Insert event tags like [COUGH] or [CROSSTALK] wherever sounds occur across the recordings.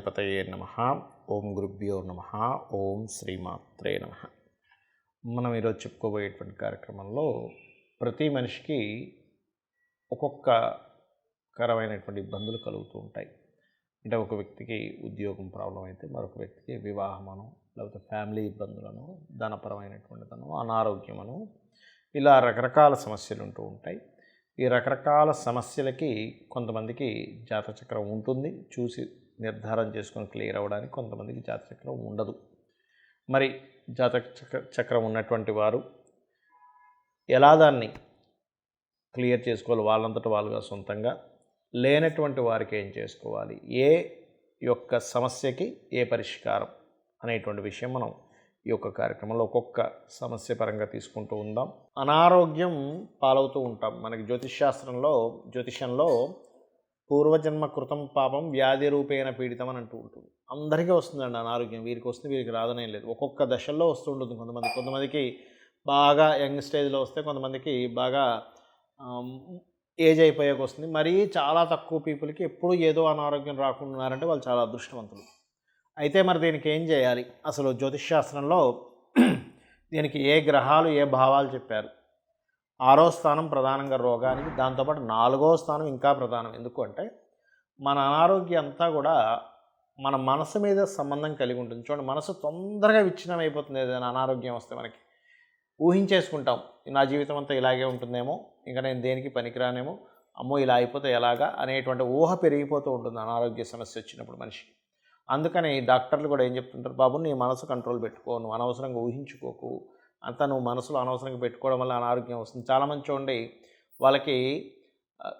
గణాధిపతయే నమ. ఓం గురుభ్యో నమ. ఓం శ్రీమాత్రే నమ. మనం ఈరోజు చెప్పుకోబోయేటువంటి కార్యక్రమంలో ప్రతి మనిషికి ఒక్కొక్క కరమైనటువంటి ఇబ్బందులు కలుగుతూ ఉంటాయి. అంటే ఒక వ్యక్తికి ఉద్యోగం ప్రాబ్లం అయితే మరొక వ్యక్తికి వివాహమను లేకపోతే ఫ్యామిలీ ఇబ్బందులను ధనపరమైనటువంటిదను అనారోగ్యమను ఇలా రకరకాల సమస్యలు ఉంటూ ఉంటాయి. ఈ రకరకాల సమస్యలకి కొంతమందికి జాతచక్రం ఉంటుంది. చూసి నిర్ధారం చేసుకొని క్లియర్ అవ్వడానికి కొంతమందికి జాతచక్రం ఉండదు. మరి జాతక చక్ర చక్రం ఉన్నటువంటి వారు ఎలా దాన్ని క్లియర్ చేసుకోవాలి? వాళ్ళంతట వాళ్ళుగా సొంతంగా లేనటువంటి వారికి ఏం చేసుకోవాలి? ఏ యొక్క సమస్యకి ఏ పరిష్కారం అనేటువంటి విషయం మనం ఈ యొక్క కార్యక్రమంలో ఒక్కొక్క సమస్య పరంగా తీసుకుంటూ ఉందాం. అనారోగ్యం పాలవుతూ ఉంటాం. మనకి జ్యోతిష్ శాస్త్రంలో జ్యోతిషంలో పూర్వజన్మ కృతం పాపం వ్యాధి రూపేణ పీడితం అని అంటూ ఉంటుంది. అందరికీ వస్తుందండి అనారోగ్యం. వీరికి వస్తుంది వీరికి రాదనే లేదు. ఒక్కొక్క దశల్లో వస్తుంటుంది కొంతమంది. కొంతమందికి బాగా యంగ్ స్టేజ్లో వస్తే కొంతమందికి బాగా ఏజ్ అయిపోయాక వస్తుంది. మరీ చాలా తక్కువ పీపుల్కి ఎప్పుడు ఏదో అనారోగ్యం రాకుండా ఉన్నారంటే వాళ్ళు చాలా అదృష్టవంతులు. అయితే మరి దీనికి ఏం చేయాలి? అసలు జ్యోతిష్ శాస్త్రంలో [CLEARS THROAT] దీనికి ఏ గ్రహాలు ఏ భావాలు చెప్పారు? ఆరో స్థానం ప్రధానంగా రోగానికి దాంతోపాటు నాలుగో స్థానం ఇంకా ప్రధానం. ఎందుకు అంటే మన అనారోగ్యం అంతా కూడా మన మనసు మీద సంబంధం కలిగి ఉంటుంది. చూడండి మనసు తొందరగా విచ్ఛిన్నం అయిపోతుంది ఏదైనా అనారోగ్యం వస్తే మనకి. ఊహించేసుకుంటాం నా జీవితం అంతా ఇలాగే ఉంటుందేమో ఇంకా నేను దేనికి పనికిరానేమో అమ్మో ఇలా అయిపోతే ఎలాగా అనేటువంటి ఊహ పెరిగిపోతూ ఉంటుంది అనారోగ్య సమస్య వచ్చినప్పుడు మనిషికి. అందుకని డాక్టర్లు కూడా ఏం చెప్తుంటారు బాబు నీ మనసు కంట్రోల్ పెట్టుకో నువ్వు అనవసరంగా ఊహించుకోకు అంతా నువ్వు మనసులో అనవసరంగా పెట్టుకోవడం వల్ల అనారోగ్యం వస్తుంది. చాలామంది చూడండి వాళ్ళకి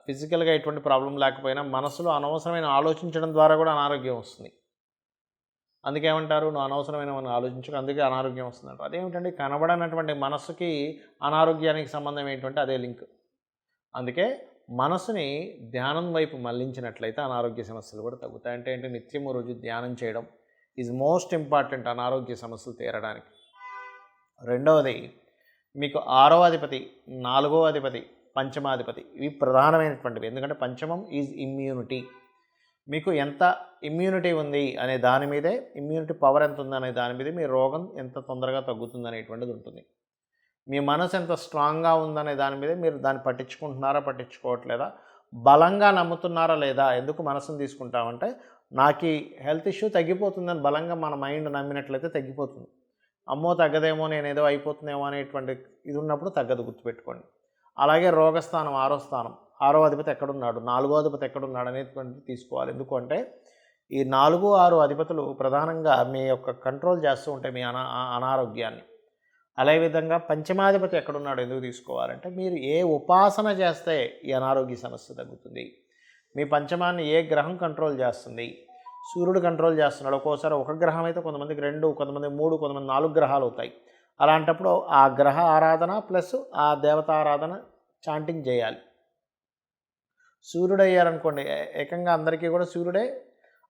ఫిజికల్గా ఎటువంటి ప్రాబ్లం లేకపోయినా మనసులో అనవసరమైన ఆలోచించడం ద్వారా కూడా అనారోగ్యం వస్తుంది. అందుకేమంటారు నువ్వు అనవసరమైన ఆలోచించక అందుకే అనారోగ్యం వస్తుందంట అదేమిటంటే కనబడనటువంటి మనసుకి అనారోగ్యానికి సంబంధం ఏంటంటే అదే లింక్. అందుకే మనసుని ధ్యానం వైపు మళ్ళించినట్లయితే అనారోగ్య సమస్యలు కూడా తగ్గుతాయి. అంటే ఏంటి? నిత్యము రోజు ధ్యానం చేయడం ఈజ్ మోస్ట్ ఇంపార్టెంట్ అనారోగ్య సమస్యలు తీరడానికి. రెండవది మీకు ఆరో అధిపతి నాలుగో అధిపతి పంచమాధిపతి ఇవి ప్రధానమైనటువంటివి. ఎందుకంటే పంచమం ఈజ్ ఇమ్యూనిటీ మీకు ఎంత ఇమ్యూనిటీ ఉంది అనే దాని మీదే ఇమ్యూనిటీ పవర్ ఎంత ఉంది అనే దాని మీదే మీ రోగం ఎంత తొందరగా తగ్గుతుంది అనేటువంటిది ఉంటుంది. మీ మనసు ఎంత స్ట్రాంగ్గా ఉందనే దాని మీద మీరు దాన్ని పట్టించుకుంటున్నారా పట్టించుకోవట్లేదా? బలంగా నమ్ముతున్నారా లేదా? ఎందుకు మనసును తీసుకుంటామంటే నాకు ఈ హెల్త్ ఇష్యూ తగ్గిపోతుందని బలంగా మన మైండ్ నమ్మినట్లయితే తగ్గిపోతుంది. అమ్మో తగ్గదేమో నేను ఏదో అయిపోతుందేమో అనేటువంటి ఇది ఉన్నప్పుడు తగ్గదు గుర్తుపెట్టుకోండి. అలాగే రోగస్థానం ఆరో స్థానం. ఆరో అధిపతి ఎక్కడున్నాడు? నాలుగో అధిపతి ఎక్కడున్నాడు అనేటువంటిది తీసుకోవాలి. ఎందుకంటే ఈ నాలుగు ఆరు అధిపతులు ప్రధానంగా మీ యొక్క కంట్రోల్ చేస్తూ ఉంటాయి మీ అనా అనారోగ్యాన్ని. అదేవిధంగా పంచమాధిపతి ఎక్కడున్నాడు ఎందుకు తీసుకోవాలంటే మీరు ఏ ఉపాసన చేస్తే ఈ అనారోగ్య సమస్య తగ్గుతుంది? మీ పంచమాన్ని ఏ గ్రహం కంట్రోల్ చేస్తుంది? సూర్యుడు కంట్రోల్ చేస్తున్నాడు. ఒక్కోసారి ఒక గ్రహం అయితే కొంతమందికి రెండు కొంతమంది మూడు కొంతమంది నాలుగు గ్రహాలు అవుతాయి. అలాంటప్పుడు ఆ గ్రహ ఆరాధన ప్లస్ ఆ దేవత ఆరాధన చాంటింగ్ చేయాలి. సూర్యుడు అయ్యారనుకోండి ఏకంగా అందరికీ కూడా సూర్యుడే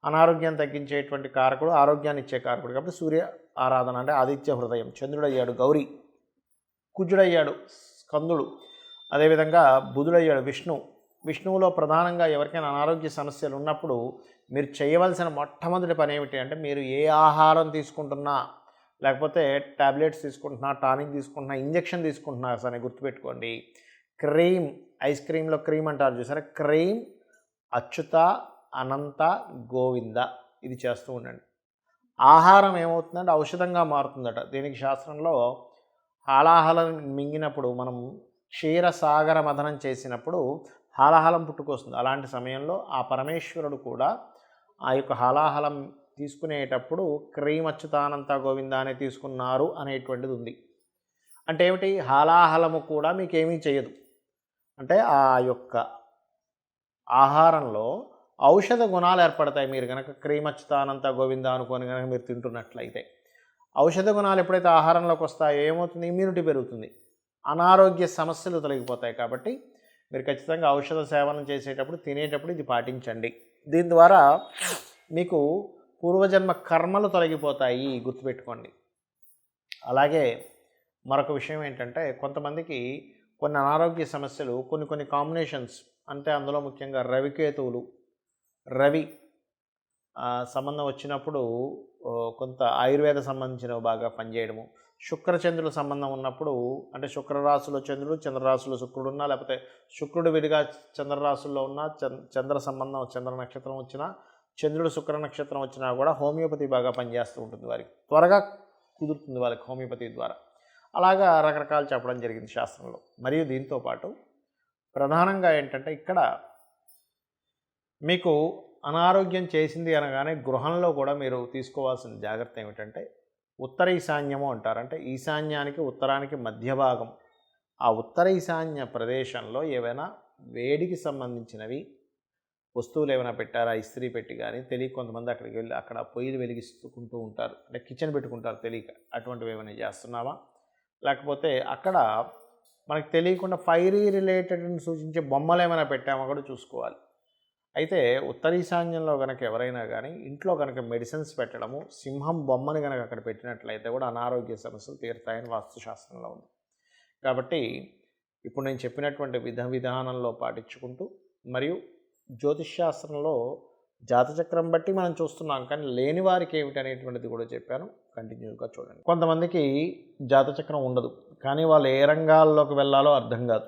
అనారోగ్యం తగ్గించేటువంటి కారకుడు ఆరోగ్యాన్ని ఇచ్చే కారకుడు. కాబట్టి సూర్య ఆరాధన అంటే ఆదిత్య హృదయం. చంద్రుడయ్యాడు గౌరీ కుజుడయ్యాడు స్కందుడు అదేవిధంగా బుధుడయ్యాడు విష్ణు. విష్ణువులో ప్రధానంగా ఎవరికైనా అనారోగ్య సమస్యలు ఉన్నప్పుడు మీరు చేయవలసిన మొట్టమొదటి పని ఏమిటి అంటే మీరు ఏ ఆహారం తీసుకుంటున్నా లేకపోతే ట్యాబ్లెట్స్ తీసుకుంటున్నా టానిక్ తీసుకుంటున్నా ఇంజెక్షన్ తీసుకుంటున్నా సరే గుర్తుపెట్టుకోండి. క్రీమ్ ఐస్ క్రీమ్లో క్రీమ్ అంటారు చూసారా? క్రీమ్ అచ్యుత అనంత గోవింద ఇది చేస్తూ ఉండండి. ఆహారం ఏమవుతుందంటే ఔషధంగా మారుతుందట. దీనికి శాస్త్రంలో హాలాహలం మింగినప్పుడు మనం క్షీరసాగర మదనం చేసినప్పుడు హాలాహలం పుట్టుకొస్తుంది. అలాంటి సమయంలో ఆ పరమేశ్వరుడు కూడా ఆ యొక్క హలాహలం తీసుకునేటప్పుడు క్రీమ్ అచ్యుతానంత తీసుకున్నారు అనేటువంటిది ఉంది అంటే ఏమిటి? హాలాహలము కూడా మీకేమీ చేయదు అంటే ఆ యొక్క ఆహారంలో ఔషధ గుణాలు ఏర్పడతాయి. మీరు కనుక క్రీమచ్చుతానంత గోవింద అనుకొని కనుక మీరు తింటున్నట్లయితే. ఔషధ గుణాలు ఎప్పుడైతే ఆహారంలోకి వస్తాయో ఏమవుతుంది? ఇమ్యూనిటీ పెరుగుతుంది. అనారోగ్య సమస్యలు తొలగిపోతాయి కాబట్టి మీరు ఖచ్చితంగా ఔషధ సేవనం చేసేటప్పుడు తినేటప్పుడు ఇది పాటించండి. దీని ద్వారా మీకు పూర్వజన్మ కర్మలు తొలగిపోతాయి గుర్తుపెట్టుకోండి. అలాగే మరొక విషయం ఏంటంటే కొంతమందికి కొన్ని అనారోగ్య సమస్యలు కొన్ని కొన్ని కాంబినేషన్స్ అంటే అందులో ముఖ్యంగా రవికేతువులు రవి సంబంధం వచ్చినప్పుడు కొంత ఆయుర్వేద సంబంధించినవి బాగా పనిచేయడము శుక్రచంద్రుల సంబంధం ఉన్నప్పుడు అంటే శుక్రరాశిలో చంద్రుడు చంద్రరాశిలో శుక్రుడు ఉన్నా లేకపోతే శుక్రుడు విడిగా చంద్రరాశుల్లో ఉన్న చంద్ర సంబంధం చంద్ర నక్షత్రం వచ్చినా చంద్రుడు శుక్ర నక్షత్రం వచ్చినా కూడా హోమియోపతి బాగా పనిచేస్తూ ఉంటుంది వారికి. త్వరగా కుదురుతుంది వాళ్ళకి హోమియోపతి ద్వారా. అలాగా రకరకాలు చెప్పడం జరిగింది శాస్త్రంలో. మరియు దీంతో పాటు ప్రధానంగా ఏంటంటే ఇక్కడ మీకు అనారోగ్యం చేసింది అనగానే గృహంలో కూడా మీరు తీసుకోవాల్సిన జాగ్రత్త ఏమిటంటే ఉత్తర ఈశాన్యము అంటారు అంటే ఈశాన్యానికి ఉత్తరానికి మధ్య భాగం. ఆ ఉత్తర ఈశాన్య ప్రదేశంలో ఏవైనా వేడికి సంబంధించినవి వస్తువులు ఏమైనా పెట్టారా ఇస్త్రీ పెట్టి కానీ తెలియ కొంతమంది అక్కడికి వెళ్ళి అక్కడ పొయ్యిలు వెలిగిస్తుంటూ ఉంటారు. అంటే కిచెన్ పెట్టుకుంటారు తెలియక. అటువంటివి ఏమైనా చేస్తున్నావా? లేకపోతే అక్కడ మనకు తెలియకుండా ఫైరీ రిలేటెడ్ సూచించే బొమ్మలు ఏమైనా పెట్టామో కూడా చూసుకోవాలి. అయితే ఉత్తర ఈశాన్యంలో కనుక ఎవరైనా కానీ ఇంట్లో కనుక మెడిసిన్స్ పెట్టడము సింహం బొమ్మని కనుక అక్కడ పెట్టినట్లయితే కూడా అనారోగ్య సమస్యలు తీరుతాయని వాస్తుశాస్త్రంలో ఉంది. కాబట్టి ఇప్పుడు నేను చెప్పినటువంటి విధ విధానంలో పాటించుకుంటూ మరియు జ్యోతిష్ శాస్త్రంలో జాతచక్రం బట్టి మనం చూస్తున్నాం కానీ లేని వారికి ఏమిటి అనేటువంటిది కూడా చెప్పాను. కంటిన్యూగా చూడండి. కొంతమందికి జాతచక్రం ఉండదు కానీ వాళ్ళు ఏ రంగాల్లోకి వెళ్ళాలో అర్థం కాదు.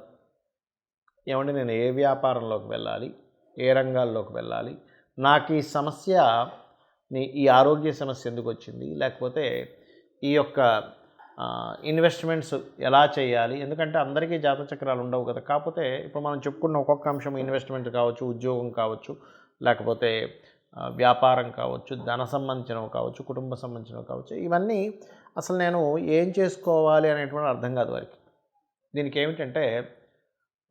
ఏమంటే నేను ఏ వ్యాపారంలోకి వెళ్ళాలి? ఏ రంగాల్లోకి వెళ్ళాలి? నాకు ఈ సమస్య ఈ ఆరోగ్య సమస్య ఎందుకు వచ్చింది? లేకపోతే ఈ యొక్క ఇన్వెస్ట్మెంట్స్ ఎలా చేయాలి? ఎందుకంటే అందరికీ జాతచక్రాలు ఉండవు కదా. కాకపోతే ఇప్పుడు మనం చెప్పుకున్న ఒక్కొక్క అంశం ఇన్వెస్ట్మెంట్ కావచ్చు ఉద్యోగం కావచ్చు లేకపోతే వ్యాపారం కావచ్చు ధన సంబంధించినవి కావచ్చు కుటుంబ సంబంధించినవి కావచ్చు. ఇవన్నీ అసలు నేను ఏం చేసుకోవాలి అనేటువంటి అర్థం కాదు వారికి. దీనికి ఏమిటంటే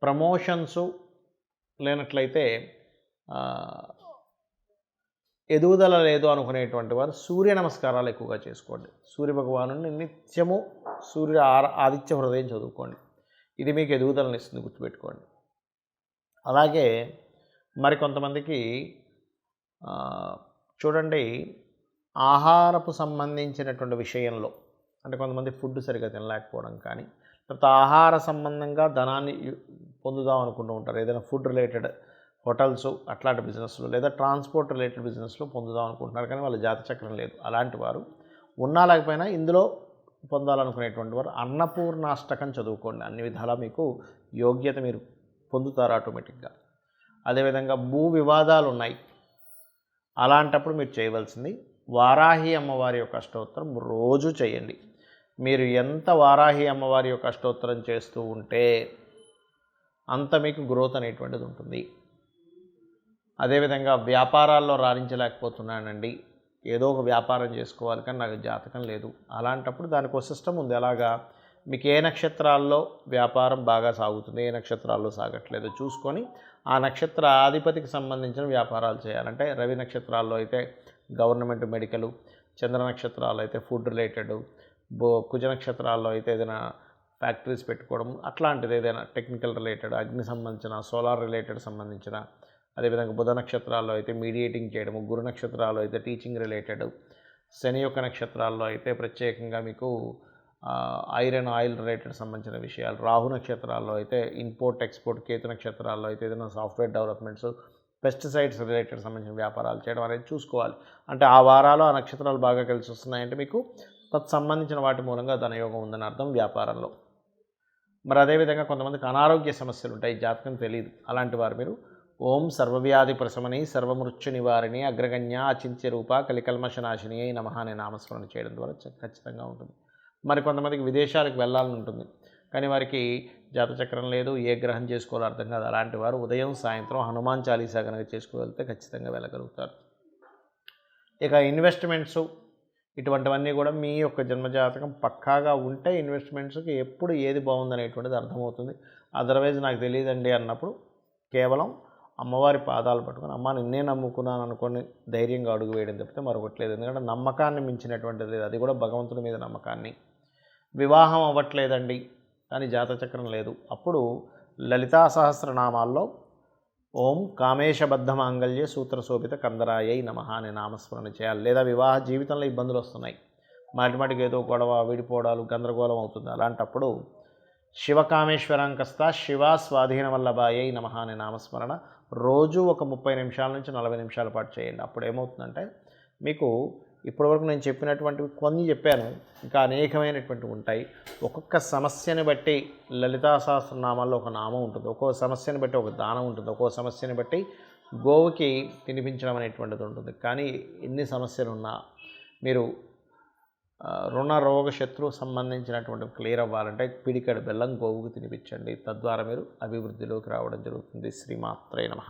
ప్రమోషన్సు లేనట్లయితే ఎదుగుదల లేదు అనుకునేటువంటి వారు సూర్య నమస్కారాలు ఎక్కువగా చేసుకోండి. సూర్య భగవాను నిత్యము సూర్య ఆదిత్య హృదయం చదువుకోండి. ఇది మీకు ఎదుగుదలని ఇస్తుంది గుర్తుపెట్టుకోండి. అలాగే మరి కొంతమందికి చూడండి ఆహారపు సంబంధించినటువంటి విషయంలో అంటే కొంతమంది ఫుడ్ సరిగ్గా తినలేకపోవడం కానీ లేకపోతే ఆహార సంబంధంగా ధనాన్ని పొందుదాం అనుకుంటూ ఉంటారు. ఏదైనా ఫుడ్ రిలేటెడ్ హోటల్స్ అట్లాంటి బిజినెస్లో లేదా ట్రాన్స్పోర్ట్ రిలేటెడ్ బిజినెస్లో పొందుదాం అనుకుంటున్నారు. కానీ వాళ్ళ జాత చక్రం లేదు. అలాంటి వారు ఉన్నా లేకపోయినా ఇందులో పొందాలనుకునేటువంటి వారు అన్నపూర్ణాష్టకం చదువుకోండి. అన్ని విధాలా మీకు యోగ్యత మీరు పొందుతారు ఆటోమేటిక్గా. అదేవిధంగా భూ వివాదాలు ఉన్నాయి. అలాంటప్పుడు మీరు చేయవలసింది వారాహి అమ్మవారి యొక్క అష్టోత్తరం రోజు చేయండి. మీరు ఎంత వారాహి అమ్మవారి యొక్క అష్టోత్తరం చేస్తూ ఉంటే అంత మీకు గ్రోత్ అనేటువంటిది ఉంటుంది. అదేవిధంగా వ్యాపారాల్లో రాణించలేకపోతున్నానండి. ఏదో ఒక వ్యాపారం చేసుకోవాలి కానీ నాకు జాతకం లేదు. అలాంటప్పుడు దానికి ఒక సిస్టమ్ ఉంది. ఎలాగా మీకు ఏ నక్షత్రాల్లో వ్యాపారం బాగా సాగుతుంది ఏ నక్షత్రాల్లో సాగట్లేదు చూసుకొని ఆ నక్షత్ర ఆధిపతికి సంబంధించిన వ్యాపారాలు చేయాలంటే రవి నక్షత్రాల్లో అయితే గవర్నమెంట్ మెడికల్ చంద్ర నక్షత్రాలు అయితే ఫుడ్ రిలేటెడ్ బో కుజ నక్షత్రాల్లో అయితే ఏదైనా ఫ్యాక్టరీస్ పెట్టుకోవడం అట్లాంటిది ఏదైనా టెక్నికల్ రిలేటెడ్ అగ్ని సంబంధించిన సోలార్ రిలేటెడ్ సంబంధించిన అదేవిధంగా బుధ నక్షత్రాల్లో అయితే మీడియేటింగ్ చేయడము గురు నక్షత్రాల్లో అయితే టీచింగ్ రిలేటెడ్ శని యొక్క నక్షత్రాల్లో అయితే ప్రత్యేకంగా మీకు ఐరన్ ఆయిల్ రిలేటెడ్ సంబంధించిన విషయాలు రాహు నక్షత్రాల్లో అయితే ఇంపోర్ట్ ఎక్స్పోర్ట్ కేతు నక్షత్రాల్లో అయితే ఏదైనా సాఫ్ట్వేర్ డెవలప్మెంట్స్ పెస్టిసైడ్స్ రిలేటెడ్ సంబంధించిన వ్యాపారాలు చేయడం అనేది చూసుకోవాలి. అంటే ఆ వారాలు ఆ నక్షత్రాలు బాగా కలిసి వస్తున్నాయంటే మీకు తత్ సంబంధించిన వాటి మూలంగా ధనయోగం ఉందని అర్థం వ్యాపారంలో. మరి అదేవిధంగా కొంతమందికి అనారోగ్య సమస్యలు ఉంటాయి జాతకం తెలియదు అలాంటి వారు మీరు ఓం సర్వవ్యాధి ప్రశమని సర్వమృత్యు నివారిణి అగ్రగణ్య అచింత్య రూప కలికల్మషనాశిని అయి నమః అనే నామస్మరణ చేయడం ద్వారా ఖచ్చితంగా ఉంటుంది. మరి కొంతమందికి విదేశాలకు వెళ్ళాలని ఉంటుంది. కానీ వారికి జాతచక్రం లేదు ఏ గ్రహం చేసుకోవాలో అర్థం కాదు. అలాంటి వారు ఉదయం సాయంత్రం హనుమాన్ చాలీసా కనుక చేసుకోగలిగితే ఖచ్చితంగా వెళ్ళగలుగుతారు. ఇక ఇన్వెస్ట్మెంట్స్ ఇటువంటివన్నీ కూడా మీ యొక్క జన్మజాతకం పక్కాగా ఉంటే ఇన్వెస్ట్మెంట్స్కి ఎప్పుడు ఏది బాగుందనేటువంటిది అర్థమవుతుంది. అదర్వైజ్ నాకు తెలియదండి అన్నప్పుడు కేవలం అమ్మవారి పాదాలు పట్టుకొని అమ్మ నిన్నే నమ్ముకున్నాను అనుకొని ధైర్యంగా అడుగు వేయడం తప్పితే మరొకట్లేదు. ఎందుకంటే నమ్మకాన్ని మించినటువంటిది లేదు. అది కూడా భగవంతుడి మీద నమ్మకాన్ని. వివాహం అవ్వట్లేదండి కానీ జాతచక్రం లేదు. అప్పుడు లలితా సహస్రనామాల్లో ఓం కామేశబద్ధ మాంగళ్య సూత్ర శోభిత కందరాయై నమ అనే నామస్మరణ చేయాలి. లేదా వివాహ జీవితంలో ఇబ్బందులు వస్తున్నాయి. మాటిమాటికి ఏదో గొడవ విడిపోవడాలు గందరగోళం అవుతుంది. అలాంటప్పుడు శివకామేశ్వరాంకస్త శివ స్వాధీన వల్లభాయై నమ అనే నామస్మరణ రోజు ఒక ముప్పై నిమిషాల నుంచి నలభై నిమిషాల పాటు చేయండి. అప్పుడు ఏమవుతుందంటే మీకు ఇప్పటివరకు నేను చెప్పినటువంటివి కొన్ని చెప్పాను. ఇంకా అనేకమైనటువంటివి ఉంటాయి. ఒక్కొక్క సమస్యని బట్టి లలితా సహస్రనామాల్లో ఒక నామం ఉంటుంది. ఒక్కొక్క సమస్యని బట్టి ఒక దానం ఉంటుంది. ఒక్కొక్క సమస్యని బట్టి గోవుకి తినిపించడం అనేటువంటిది ఉంటుంది. కానీ ఎన్ని సమస్యలు ఉన్నా మీరు రుణ రోగ శత్రు సంబంధించినటువంటి క్లియర్ అవ్వాలంటే పిడికడ బెల్లం గోవుకు తినిపించండి. తద్వారా మీరు అభివృద్ధిలోకి రావడం జరుగుతుంది. శ్రీమాత్రే నమ.